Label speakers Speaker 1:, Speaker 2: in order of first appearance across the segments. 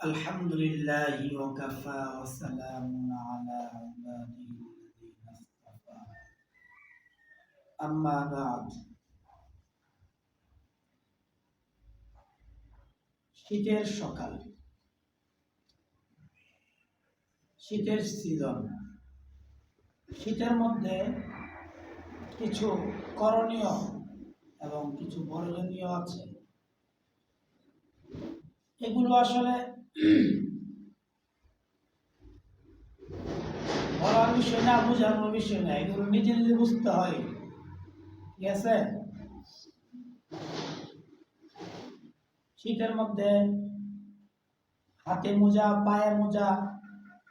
Speaker 1: الحمد لله وكفى وسلام على عباده الذين اصطفى أما بعد শীতের সকাল শীতের সিজন শীতের মধ্যে কিছু করণীয় এবং কিছু বর্জনীয় আছে এগুলো আসলে বলার বিষয় না বোঝানোর বিষয় না এগুলো নিজে নিজে বুঝতে হয় ঠিক আছে শীতের মধ্যে হাতে মোজা পায়ে মোজা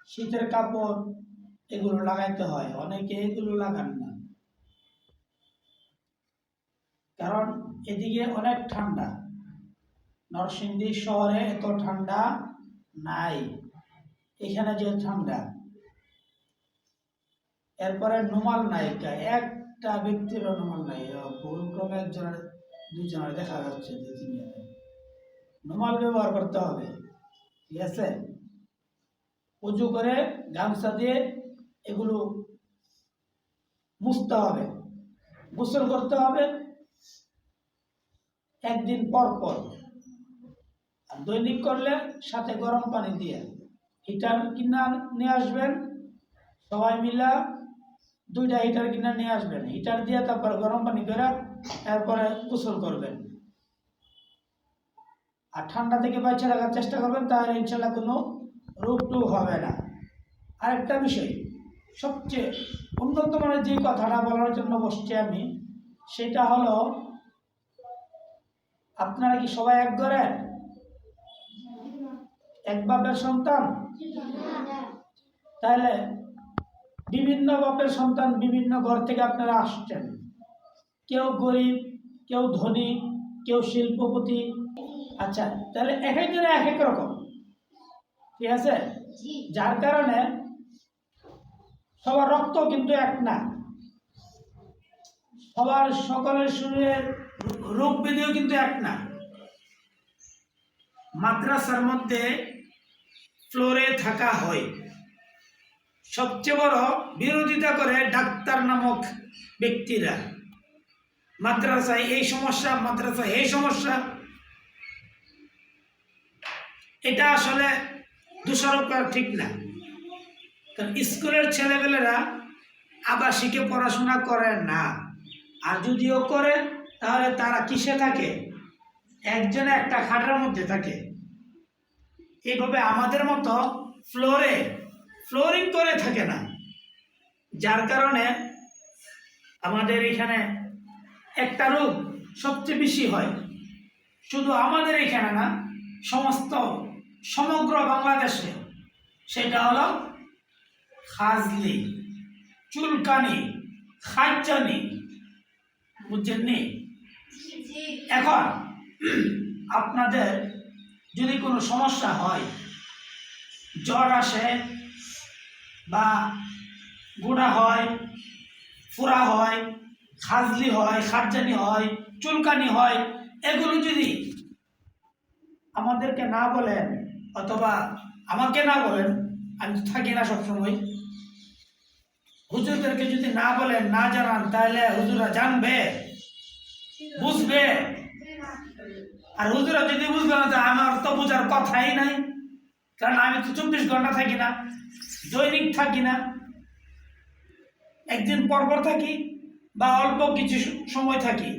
Speaker 1: শীতের কাপড় এগুলো লাগাইতে হয় অনেকে এগুলো লাগান না কারণ এদিকে অনেক ঠান্ডা। নরসিংদী শহরে এত ঠান্ডা নাই। এখানে যে ঠান্ডা। এরপরে নোমাল নায়িকা, একটা ব্যক্তির নোমাল নাই। ভুল ক্রমে একজনের, দুজনের দেখা যাচ্ছে যে তিনি নোমাল ব্যবহার করতে হবে, ঠিক আছে? উজু করে গামছা দিয়ে এগুলো মুছতে হবে। গোসল করতে হবে। একদিন পর পর। দৈনিক করলে সাথে গরম পানি দিয়ে। হিটার কিনা নিয়ে আসবেন, সবাই মিলা দুইটা হিটার কিনা নিয়ে আসবেন। হিটার দিয়ে তারপর গরম পানি করে এরপরে গোসল করবেন। আর ঠান্ডা থেকে বাঁচে রাখার চেষ্টা করবেন, তাহলে ইনশাল্লাহ কোনো রোগ টোগ হবে না। আরেকটা বিষয়, সবচেয়ে উন্নত মানের যে কথাটা বলার জন্য বসছি আমি, সেটা হলো, আপনারা কি সবাই এক ঘরের এক বাপের সন্তান? তাহলে বিভিন্ন বাপের সন্তান বিভিন্ন ঘর থেকে আপনারা আসছেন। কেউ গরিব কেউ ধনী কেউ শিল্পপতি। আচ্ছা তাহলে এক একজনে এক এক রকম। ঠিক আছে? যার কারণে সবার রক্ত কিন্তু এক না। সবার সকলের শরীরের রোগ ব্যাধিও কিন্তু এক না। মাদ্রাসার মধ্যে ফ্লোরে থাকা হয়। সবচেয়ে বড় বিরোধিতা করে ডাক্তার নামক ব্যক্তিরা। মাদ্রাসায় এই সমস্যা, মাদ্রাসায় এই সমস্যা। এটা আসলে দোষারোপ করা ঠিক না। কারণ স্কুলের ছেলেবেলেরা আবাসিকে পড়াশোনা করে না। আর যদিও করে, তাহলে তারা কিসে থাকে? একজনে একটা খাটের মধ্যে থাকে। এইভাবে আমাদের মতো ফ্লোরে ফ্লোরিং করে থাকে না। যার কারণে আমাদের এখানে একটা রোগ সবচেয়ে বেশি হয়। শুধু আমাদের এখানে না সমস্ত সমগ্র বাংলাদেশে। সেটা হলো খাজলি চুলকানি খাইচানি বুঝছেন নি? এখন আপনাদের যদি কোনো সমস্যা হয়, জ্বর আসে বা গুড়া হয়, ফুরা হয়, খাজলি হয় খারজানি হয়, চুলকানি হয়, এগুলো যদি আমাদেরকে না বলেন অথবা আমাকে না বলেন, আমি থাকি না সবসময়, হুজুরদেরকে যদি না বলেন, না জানান, তাহলে হুজুরা জানবে, বুঝবে। আর হুজুরা যদি বুঝবে না, তো আমার তো বোঝার কথাই নাই। কারণ আমি তো চব্বিশ ঘণ্টা থাকি না, দৈনিক থাকি না। একদিন পর পর থাকি বা অল্প কিছু সময় থাকি,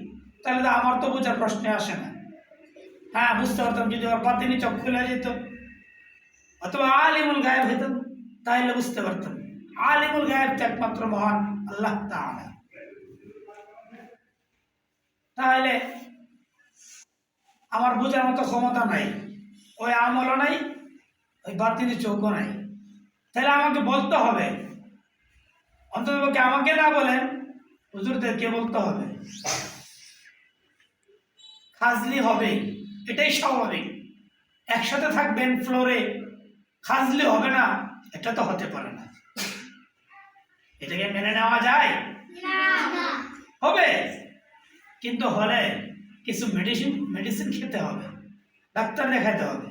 Speaker 1: তাহলে তো আমার তো বোঝার প্রশ্নে আসে না। হ্যাঁ বুঝতে পারতাম যদি ওর পাতিনি চোখ খুলে যেত। অথবা আলিমুল গায়েব হইত তাহলে বুঝতে পারতাম। আলিমুল গায়েব তো একমাত্র মহান আল্লাহ তাহলে আমার বোঝার মতো ক্ষমতা নাই। ওই আমলও নাই ওই বাতিনি চোখও নাই। তাহলে আমাকে বলতে হবে। অন্তত আমাকে না বলেন হুজুরদেরকে বলতে হবে। খাজলি হবে এটাই স্বাভাবিক। একসাথে থাকবেন ফ্লোরে খাজলি হবে না এটা তো হতে পারে না। এটাকে মেনে নেওয়া যায়? হবে। কিন্তু হলে কিছু মেডিসিন মেডিসিন খেতে হবে। ডাক্তার দেখাতে হবে।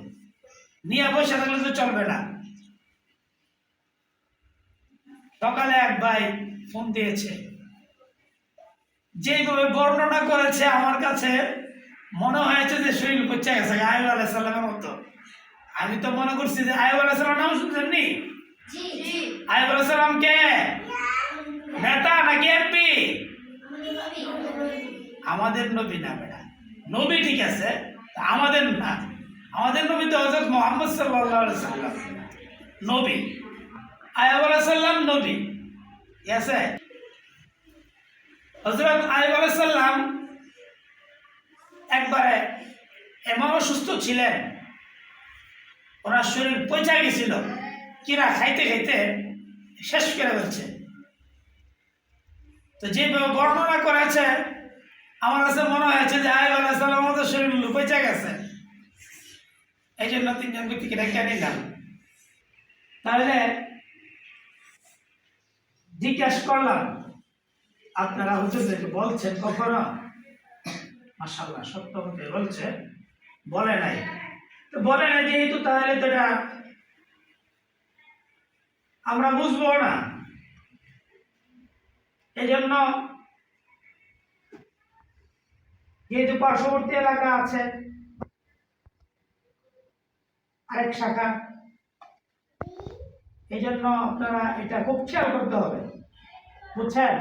Speaker 1: নিয়ে বসে থাকলে তো চলবে না। সকালে এক ভাই ফোন দিয়েছে। যেভাবে বর্ণনা করেছে আমার কাছে মনে হয়েছে যে শরীর পচে গেছে আয়ব আলাইসাল্লামের মতো। আমি তো মনে করছি যে আয়ব আলাইসাল্লাম নাম শুনছেননি আয়ব আলাইসাল্লাম কে? নেতা নাকি এমপি। আমাদের নবী না বেটা। নবী ঠিক আছে আমাদের না। আমাদের নবী তো হজরত মোহাম্মদ সাল্লাহ সাল্লাম। নবী। আয়াব সাল্লাম নবী। আছে? হজরত আয়াব সাল্লাম একবারে এমন অসুস্থ ছিলেন, ওনার শরীর পচা গেছিল। কিরা খাইতে খাইতে শেষ করে ফেলছে। তো যেভাবে বর্ণনা করেছে আমার কাছে মনে হয়েছে যে আয় আলাইসাল্লাম আমাদের শরীর লুপেচা গেছে। এই জন্য তিনজন ব্যক্তিকে ডেকে নিলাম। তাহলে জিজ্ঞেস করলাম, আপনারা হুজুরদেরকে বলছেন কখনো? মাসাল্লাহ সত্য হতে বলছে। বলে নাই। তো বলে নাই যেহেতু, তাহলে তো এটা আমরা বুঝব না। এই জন্য যেহেতু পার্শ্ববর্তী এলাকা আছে, আরেক শাখা। এই জন্য আপনারা এটা খুব খেয়াল করতে হবে। বুঝছেন?